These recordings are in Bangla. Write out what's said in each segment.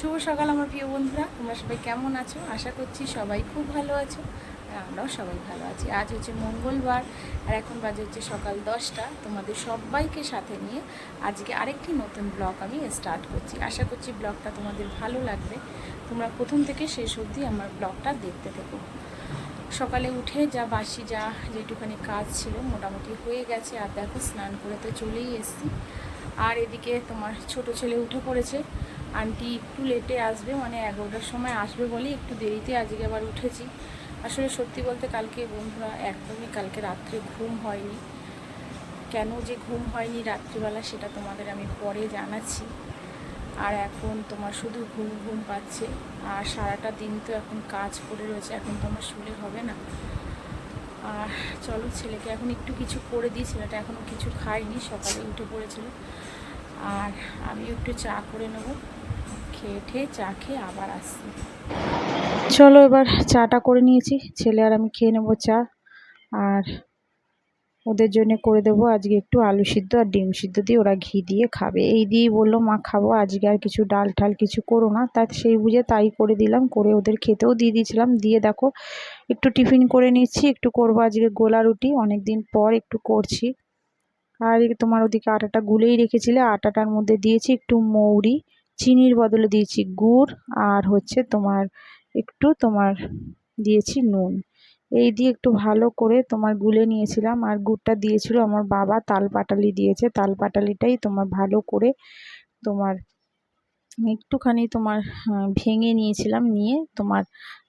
শুভ সকাল আমার প্রিয় বন্ধুরা। তোমরা সবাই কেমন আছো? আশা করছি সবাই খুব ভালো আছো আর আমরাও সবাই ভালো আছি। আজ হচ্ছে মঙ্গলবার আর এখন বাজে হচ্ছে সকাল দশটা। তোমাদের সবাইকে সাথে নিয়ে আজকে আরেকটি নতুন ব্লগ আমি স্টার্ট করছি। আশা করছি ব্লগটা তোমাদের ভালো লাগবে। তোমরা প্রথম থেকে শেষ অবধি আমার ব্লগটা দেখতে থেকো। সকালে উঠে যা বাসি যা যেটুখানি কাজ ছিল মোটামুটি হয়ে গেছে। আর দেখো স্নান করে তো চলেই এসেছি। আর এদিকে তোমার ছোট ছেলে উঠে পড়েছে। আন্টি একটু লেটে আসবে মানে এগারোটার সময় আসবে বলে একটু দেরিতে আজকে আবার উঠেছি। আসলে সত্যি বলতে কালকে বন্ধুরা, একদমই কালকে রাত্রে ঘুম হয়নি। কেন যে ঘুম হয়নি রাত্রিবেলা সেটা তোমাদের আমি পরে জানাচ্ছি। আর এখন তোমার শুধু ঘুম ঘুম পাচ্ছে, আর সারাটা দিন তো এখন কাজ করে রয়েছে, এখন তো আমার শুলে হবে না। আর চলো ছেলেকে এখন একটু কিছু করে দিই, ছেলেটা এখনও কিছু খায়নি, সকালে উঠে পড়েছিল। আর আমি একটু চা করে নেব। খেয়ে ঠেয়ে চা খেয়ে আবার আসছি। চলো এবার চাটা করে নিয়েছি। ছেলে আর আমি খেয়ে নেব চা। আর ওদের জন্য করে দেবো আজকে একটু আলু সিদ্ধ আর ডিম সিদ্ধ দিয়ে ওরা ঘি দিয়ে খাবে। এই দিয়েই বলল, মা, খাব। আজকে আর কিছু ডাল ঠাল কিছু করো না। তা সেই বুঝে তাই করে দিলাম। করে ওদের খেতেও দিয়ে দিয়েছিলাম। দিয়ে দেখো, একটু টিফিন করে নিচ্ছি। একটু করব আজকে গোলা রুটি। অনেক দিন পর একটু করছি। আর তোমার ওদিকে আটাটা গুলেই রেখেছিলে। আটাটার মধ্যে দিয়েছি একটু মৌরি। চিনির বদলে দিয়েছি গুড় আর হচ্ছে তোমার একটু তোমার দিয়েছি নুন। এই দিয়ে একটু ভালো করে তোমার গুলে নিয়েছিলাম আর গুড়টা দিয়েছিল আমার বাবা, তাল পাটালি দিয়েছে। তাল পাটালিটাই তোমার ভালো করে তোমার একটুখানি তোমার ভেঙে নিয়েছিলাম, নিয়ে তোমার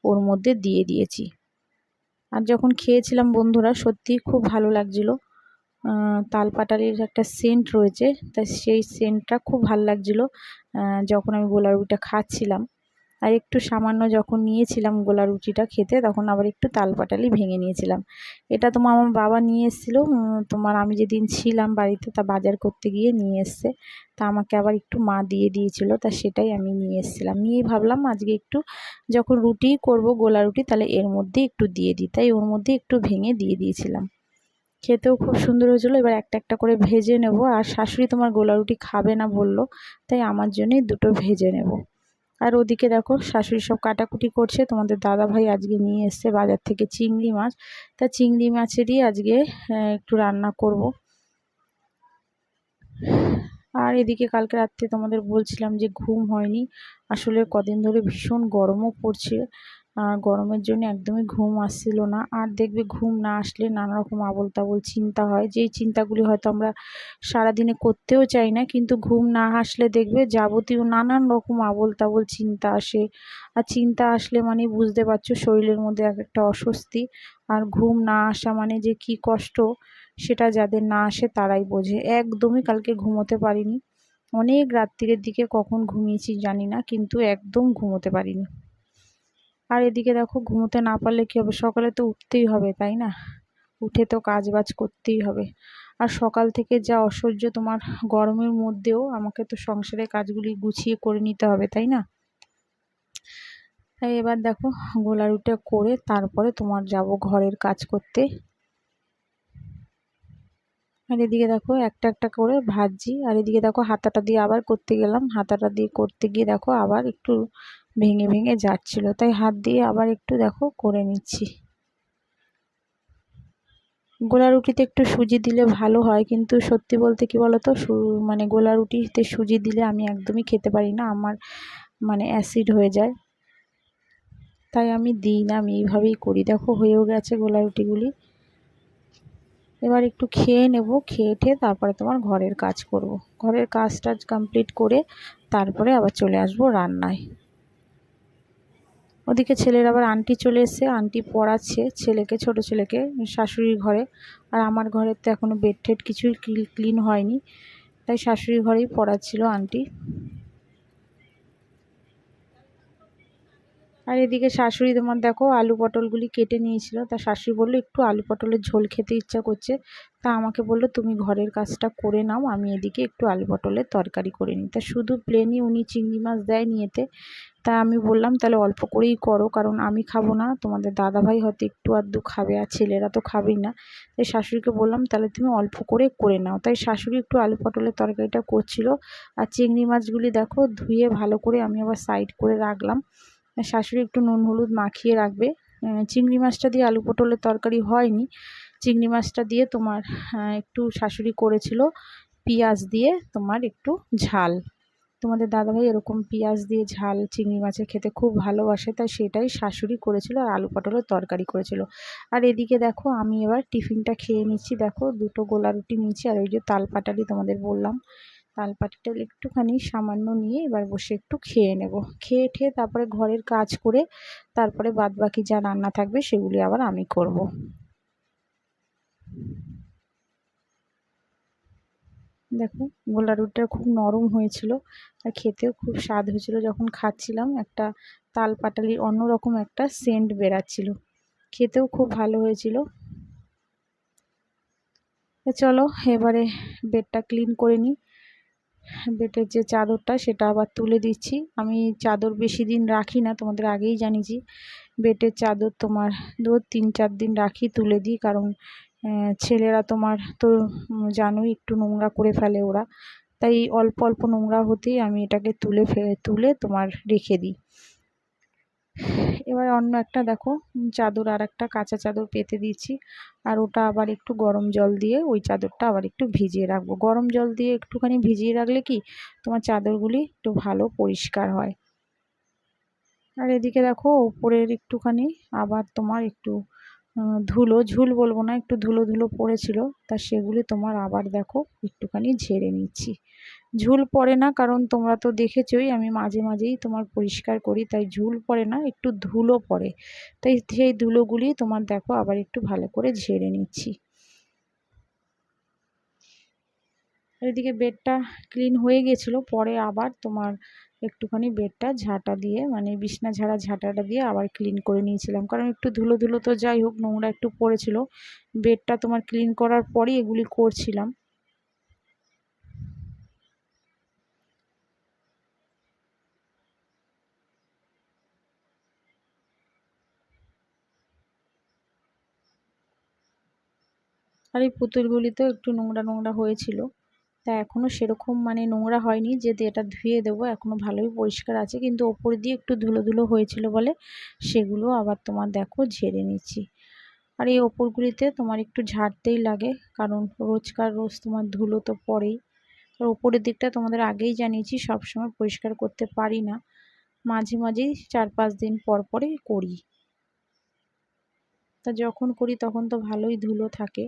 ওর মধ্যে দিয়ে দিয়েছি। আর যখন খেয়েছিলাম বন্ধুরা, সত্যিই খুব ভালো লাগছিল। তাল পাটালির একটা সেন্ট রয়েছে। তা সেই সেন্টটা খুব ভালো লাগছিল যখন আমি গোলা রুটিটা খাচ্ছিলাম। আর একটু সামান্য যখন নিয়েছিলাম গোলা রুটিটা খেতে, তখন আবার একটু তাল পাটালি ভেঙে নিয়েছিলাম। এটা তোমার আমার বাবা নিয়ে এসেছিল তোমার আমি যেদিন ছিলাম বাড়িতে তা বাজার করতে গিয়ে নিয়ে এসছে। তা আমাকে আবার একটু মা দিয়ে দিয়েছিল, তা সেটাই আমি নিয়ে এসেছিলাম। নিয়েই ভাবলাম আজকে একটু যখন রুটি করব গোলা রুটি, তাহলে এর মধ্যে একটু দিয়ে দিই। তাই ওর মধ্যে একটু ভেঙে দিয়ে দিয়েছিলাম। খেতেও খুব সুন্দর হয়েছিলো। এবার একটা একটা করে ভেজে নেব। আর শাশুড়ি তোমার গোলা রুটি খাবে না বলল, তাই আমার জন্যই দুটো ভেজে নেব। আর ওদিকে দেখো, শাশুড়ি সব কাটাকুটি করছে। তোমাদের দাদা ভাই আজকে নিয়ে এসছে বাজার থেকে চিংড়ি মাছ। তা চিংড়ি মাছেরই আজকে একটু রান্না করব। আর এদিকে কালকে রাত্রে তোমাদের বলছিলাম যে ঘুম হয়নি। আসলে কদিন ধরে ভীষণ গরমও পড়ছে। আর গরমের জন্য একদমই ঘুম আসছিল না। আর দেখবে ঘুম না আসলে নানা রকম আবোল তাবোল চিন্তা হয়। যেই চিন্তাগুলি হয়তো আমরা সারাদিনে করতেও চাই না, কিন্তু ঘুম না আসলে দেখবে যাবতীয় নানান রকম আবোল তাবোল চিন্তা আসে। আর চিন্তা আসলে মানে বুঝতে পারছ শরীরের মধ্যে এক একটা অস্বস্তি। আর ঘুম না আসা মানে যে কি কষ্ট, সেটা যাদের না আসে তারাই বোঝে। একদমই কালকে ঘুমোতে পারিনি। অনেক রাত্রিরের দিকে কখন ঘুমিয়েছি জানি না, কিন্তু একদম ঘুমোতে পারিনি। আর এদিকে দেখো ঘুমোতে না পারলে কী হবে? সকালে তো উঠতেই হবে, তাই না? উঠে তো কাজ বাজ করতেই হবে। আর সকাল থেকে যা অসহ্য তোমার গরমের মধ্যেও আমাকে তো সংসারের কাজগুলি গুছিয়ে করে নিতে হবে, তাই না? তাই এবার দেখো গোলা করে তারপরে তোমার যাব ঘরের কাজ করতে। আর এদিকে দেখো একটা একটা করে ভাজছি। আর এদিকে দেখো হাতাটা দিয়ে আবার করতে গেলাম। হাতাটা দিয়ে করতে গিয়ে দেখো আবার একটু ভেঙে ভেঙে যাচ্ছিল। তাই হাত দিয়ে আবার একটু দেখো করে নিচ্ছি। গোলা রুটিতে একটু সুজি দিলে ভালো হয়, কিন্তু সত্যি বলতে কি বলো তো সু- মানে গোলা রুটিতে সুজি দিলে আমি একদমই খেতে পারি না, আমার মানে অ্যাসিড হয়ে যায়। তাই আমি দিই না, আমি এইভাবেই করি। দেখো হয়েও গেছে গোলা রুটিগুলি। এবার একটু খেয়ে নেব, খেয়ে ঠেয়ে তারপরে তোমার ঘরের কাজ করব। ঘরের কাজ টাজ কমপ্লিট করে তারপরে আবার চলে আসব রান্নায়। ওদিকে ছেলের আবার আন্টি চলে এসছে, আন্টি পড়াচ্ছে, ছেলেকে, ছোট ছেলেকে, শাশুড়ির ঘরে। আর আমার ঘরে তো এখনও বেড টেড কিছুই ক্লিন হয়নি, তাই শাশুড়ির ঘরেই পড়াচ্ছিল আন্টি। আর এদিকে শাশুড়ি তোমার দেখো আলু পটলগুলি কেটে নিয়েছিল, তা শাশুড়ি বলল, একটু আলু পটলের ঝোল খেতে ইচ্ছা করছে। তা আমাকে বলল, তুমি ঘরের কাজটা করে নাও, আমি এদিকে একটু আলু পটলের তরকারি করে নিই। তা শুধু প্লেনই উনি চিংড়ি মাছ দেয় নিয়েতে তা আমি বললাম, তাহলে অল্প করেই করো, কারণ আমি খাব না। তোমাদের দাদাভাই হয়তো একটু আধটু খাবে, আর ছেলেরা তো খাবেই না। তাই শাশুড়িকে বললাম, তাহলে তুমি অল্প করে করে নাও। তাই শাশুড়ি একটু আলু পটলের তরকারিটা করছিল। আর চিংড়ি মাছগুলি দেখো, ধুয়ে ভালো করে আমি আবার সাইড করে রাখলাম। শাশুড়ি একটু নুন হলুদ মাখিয়ে রাখবে। চিংড়ি মাছটা দিয়ে আলু পটলের তরকারি হয়নি। চিংড়ি মাছটা দিয়ে তোমার একটু শাশুড়ি করেছিল, পেঁয়াজ দিয়ে তোমার একটু ঝাল। তোমাদের দাদাভাই এরকম পেঁয়াজ দিয়ে ঝাল, চিংড়ি মাছের খেতে খুব ভালোবাসে, তাই সেটাই শাশুড়ি করেছিল আর আলু পটলের তরকারি করেছিল। আর এদিকে দেখো, আমি এবার টিফিনটা খেয়ে নিচ্ছি। দেখো, দুটো গোলা রুটি নিয়েছি আর ওই যে তালপাটালি তোমাদের বললাম। তালপাটিটা একটুখানি সামান্য নিয়ে এবার বসে একটু খেয়ে নেব। খেয়ে ঠেয়ে তারপরে ঘরের কাজ করে তারপরে বাদবাকি যা রান্না থাকবে সেগুলি আবার আমি করব। দেখো গোলা রুটিটা খুব নরম হয়েছিল আর খেতেও খুব স্বাদ হয়েছিল। যখন খাচ্ছিলাম, একটা তাল পাটালির অন্যরকম একটা সেন্ট বেরাচ্ছিল। খেতেও খুব ভালো হয়েছিল। চলো, এবারে বেডটা ক্লিন করে নিই। বেডের যে চাদরটা, সেটা আবার তুলে দিচ্ছি। আমি চাদর বেশি দিন রাখি না, তোমাদের আগেই জানিয়েছি। বেডের চাদর তোমার দু তিন চার দিন রাখি, তুলে দিই, কারণ ছেলেরা তোমার তো জানোই একটু নোংরা করে ফেলে ওরা। তাই অল্প অল্প নোংরা হতেই আমি এটাকে তুলে ফে, তুলে তোমার রেখে দিই। এবার অন্য একটা দেখো, চাদর আর একটা কাঁচা চাদর পেতে দিচ্ছি আর ওটা আবার একটু গরম জল দিয়ে ওই চাদরটা আবার একটু ভিজিয়ে রাখব। গরম জল দিয়ে একটুখানি ভিজিয়ে রাখলে কি তোমার চাদরগুলি একটু ভালো পরিষ্কার হয়। আর এদিকে দেখো, ওপরের একটুখানি আবার তোমার একটু ধুলো, ঝুল বলব না, একটু ধুলো ধুলো পড়েছিল, তা সেগুলি তোমার আবার দেখো, একটুখানি ঝেড়ে নিচ্ছি। ঝুল পড়ে না, কারণ তোমরা তো দেখেছই, আমি মাঝে মাঝেই তোমার পরিষ্কার করি, তাই ঝুল পড়ে না, একটু ধুলো পড়ে। তাই সেই ধুলোগুলি তোমার দেখো, আবার একটু ভালো করে ঝেড়ে নিচ্ছি। এদিকে বেডটা ক্লিন হয়ে গেছিল, পরে আবার তোমার একটুখানি বেডটা ঝাঁটা দিয়ে মানে বিছনা ঝাড়া ঝাঁটাটা দিয়ে আবার ক্লিন করে নিয়েছিলাম। কারণ একটু ধুলো ধুলো তো যাই হোক, নোংরা একটু পড়েছিল। বেডটা তোমার ক্লিন করার পরই এগুলি করছিলাম। আর এই পুতুলগুলি তো একটু নোংরা নোংরা হয়েছিল। তা এখনও সেরকম মানে নোংরা হয়নি যে এটা ধুয়ে দেবো এখনও ভালোই পরিষ্কার আছে। কিন্তু ওপর দিয়ে একটু ধুলো ধুলো হয়েছিল বলে সেগুলো আবার তোমার দেখো ঝেড়ে নিচ্ছি। আর এই ওপরগুলিতে তোমার একটু ঝাড়তেই লাগে, কারণ রোজকার রোজ তোমার ধুলো তো পড়েই। আর ওপরের দিকটা তোমাদের আগেই জানিয়েছি, সবসময় পরিষ্কার করতে পারি না। মাঝে মাঝেই চার পাঁচ দিন পর পরে করি। তা যখন করি তখন তো ভালোই ধুলো থাকে।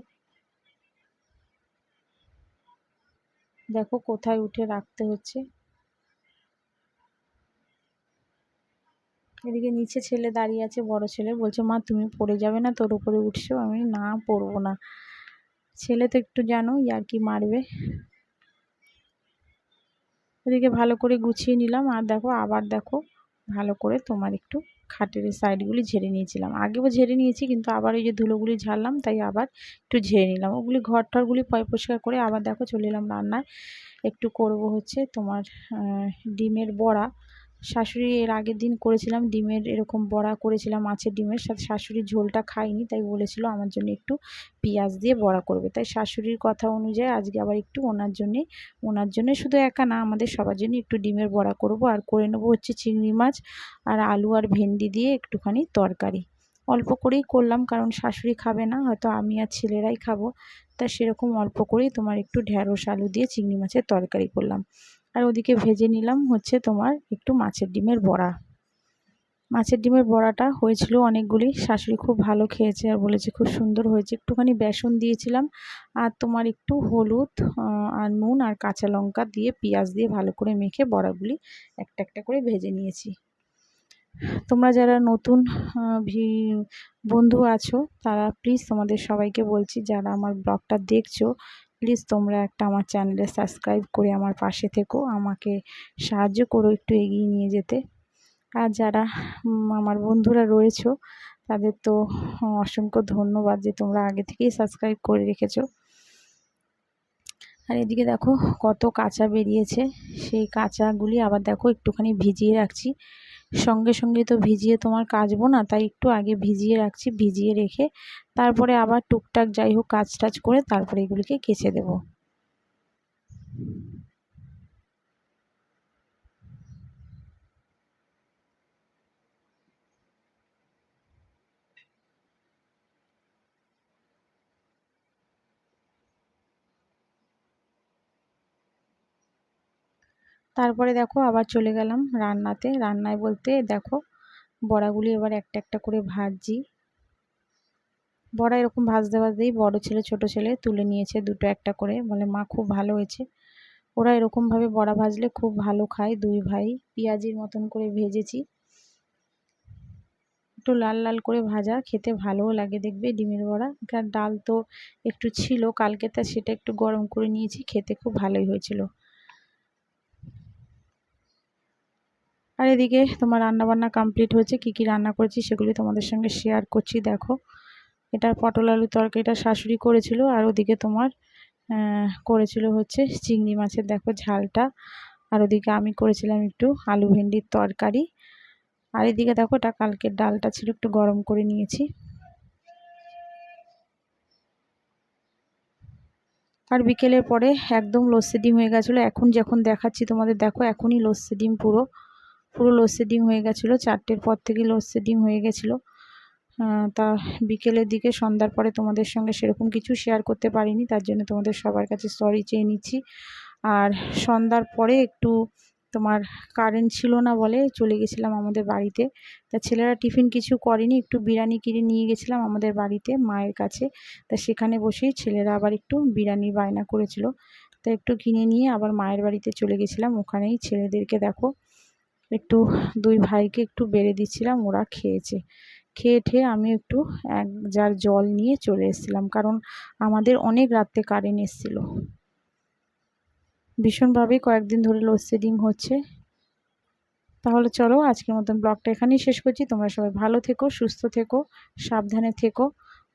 দেখো কোথায় উঠে রাখতে হচ্ছে। এদিকে নিচে ছেলে দাঁড়িয়ে আছে, বড় ছেলে। বলছে, মা, তুমি পড়ে যাবে না, তোর উপরে উঠছো। আমি না পড়ব না। ছেলে তো একটু জানো আর কি মারবে। এদিকে ভালো করে গুছিয়ে নিলাম। আর দেখো, আবার দেখো, ভালো করে তোমার একটু খাটের সাইডগুলি ঝেড়ে নিয়েছিলাম। আগেও ঝেড়ে নিয়েছি, কিন্তু আবার ওই যে ধুলোগুলি ঝাড়লাম, তাই আবার একটু ঝেড়ে নিলাম। ওগুলি ঘর টরগুলি পয়, পরিষ্কার করে আবার দেখো চলে এলাম রান্নায়। একটু করব হচ্ছে তোমার ডিমের বড়া। শাশুড়ি এর আগের দিন করেছিলাম ডিমের এরকম বড়া করেছিলাম, মাছের ডিমের সাথে শাশুড়ির ঝোলটা খাইনি তাই বলেছিল আমার জন্য একটু পেঁয়াজ দিয়ে বড়া করবে। তাই শাশুড়ির কথা অনুযায়ী আজকে আবার একটু ওনার জন্যে, ওনার জন্য শুধু একা না, আমাদের সবার জন্য একটু ডিমের বড়া করব। আর করে নেব হচ্ছে চিংড়ি মাছ আর আলু আর ভেন্ডি দিয়ে একটুখানি তরকারি। অল্প করেই করলাম কারণ শাশুড়ি খাবে না, হয়তো আমি আর ছেলেরাই খাব। তা সেরকম অল্প করেই তোমার একটু ঢ্যাঁড়স আলু দিয়ে চিংড়ি মাছের তরকারি করলাম। আর ওদিকে ভেজে নিলাম হচ্ছে তোমার একটু মাছের ডিমের বড়া। মাছের ডিমের বড়াটা হয়েছিল অনেকগুলি, শাশুড়ি খুব ভালো খেয়েছে আর বলেছে খুব সুন্দর হয়েছে। একটুখানি বেসন দিয়েছিলাম আর তোমার একটু হলুদ আর নুন আর কাঁচা লঙ্কা দিয়ে পেঁয়াজ দিয়ে ভালো করে মেখে বড়াগুলি একটা একটা করে ভেজে নিয়েছি। তোমরা যারা নতুন বন্ধু আছো তারা প্লিজ তোমাদের সবাইকে বলছি যারা আমার ব্লগটা দেখছ প্লিজ তোমরা একটা আমার চ্যানেলে সাবস্ক্রাইব করে আমার পাশে থেকো। আমাকে সাহায্য করো একটু এগিয়ে নিয়ে যেতে। আর যারা আমার বন্ধুরা রয়েছো, তাদের তো অসংখ্য ধন্যবাদ যে তোমরা আগে থেকেই সাবস্ক্রাইব করে রেখেছো। আর এদিকে দেখো, কত কাঁচা বেরিয়েছে। সেই কাঁচাগুলি আবার দেখো, একটুখানি ভিজিয়ে রাখছি। সঙ্গে সঙ্গে তো ভিজিয়ে তোমার কাচবো না, তাই একটু আগে ভিজিয়ে রাখছি, ভিজিয়ে রেখে তারপরে আবার টুকটাক যাই হোক কাজ টাজ করে তারপরে এগুলিকে কেচে দেবো। তারপরে দেখো আবার চলে গেলাম রান্নাতে। রান্নায় বলতে দেখো বড়াগুলি এবার একটা একটা করে ভাজছি। বড়া এরকম ভাজতে ভাজতেই বড় ছেলে, ছোট ছেলে তুলে নিয়েছে দুটো একটা করে। বলে, মা, খুব ভালো হয়েছে। ওরা এরকমভাবে বড়া ভাজলে খুব ভালো খায় দুই ভাই। পেঁয়াজির মতন করে ভেজেছি। একটু লাল লাল করে ভাজা, খেতে ভালোও লাগে দেখবে ডিমের বড়া। কারণ ডাল তো একটু ছিল, কালকে তা সেটা একটু গরম করে নিয়েছি, খেতে খুব ভালোই হয়েছিল। আর এদিকে তোমার রান্না বান্না কমপ্লিট হয়েছে, কি কি রান্না করেছি সেগুলি তোমাদের সঙ্গে শেয়ার করছি, দেখো। এটা পটল আলু তরকারিটা শাশুড়ি করেছিল, আর ওদিকে তোমার করেছিল হচ্ছে চিংড়ি মাছের, দেখো ঝালটা। আর ওদিকে আমি করেছিলাম একটু আলু ভেন্ডির তরকারি। আর এদিকে দেখো এটা কালকের ডালটা ছিল, একটু গরম করে নিয়েছি। আর বিকেলের পরে একদম ডিম হয়ে গেছিল, এখন যখন দেখাচ্ছি তোমাদের, দেখো এখনই ডিম পুরো পুরো লোডশেডিং হয়ে গেছিল, চারটের পর থেকে লোডশেডিং হয়ে গেছিল। তা বিকেলের দিকে সন্ধ্যার পরে তোমাদের সঙ্গে সেরকম কিছু শেয়ার করতে পারিনি, তার জন্য তোমাদের সবার কাছে সরি চেয়ে নিচ্ছি। আর সন্ধ্যার পরে একটু তোমার কারেন্ট ছিল না বলে চলে গেছিলাম আমাদের বাড়িতে। তা ছেলেরা টিফিন কিছু করেনি, একটু বিরিয়ানি কিনে নিয়ে গেছিলাম আমাদের বাড়িতে মায়ের কাছে। তা সেখানে বসেই ছেলেরা আবার একটু বিরিয়ানি বায়না করেছিল। তা একটু কিনে নিয়ে আবার মায়ের বাড়িতে চলে গেছিলাম, ওখানেই ছেলেদেরকে দেখো একটু দুই ভাইকে একটু বেড়ে দিচ্ছিলাম, ওরা খেয়েছে। খেয়ে ঠেয়ে আমি একটু এক জার জল নিয়ে চলে এসেছিলাম, কারণ আমাদের অনেক রাত্রে কারেন্ট এসেছিল। ভীষণভাবে কয়েকদিন ধরে লোডশেডিং হচ্ছে। তাহলে চলো আজকের মতন ব্লগটা এখানেই শেষ করছি। তোমরা সবাই ভালো থেকো, সুস্থ থেকো, সাবধানে থেকো।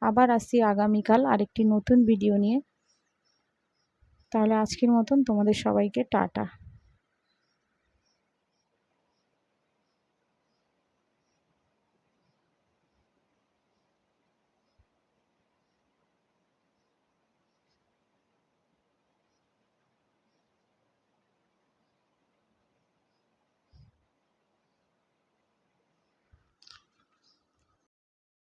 আবার আসছি আগামীকাল আরেকটি নতুন ভিডিও নিয়ে। তাহলে আজকের মতন তোমাদের সবাইকে টাটা।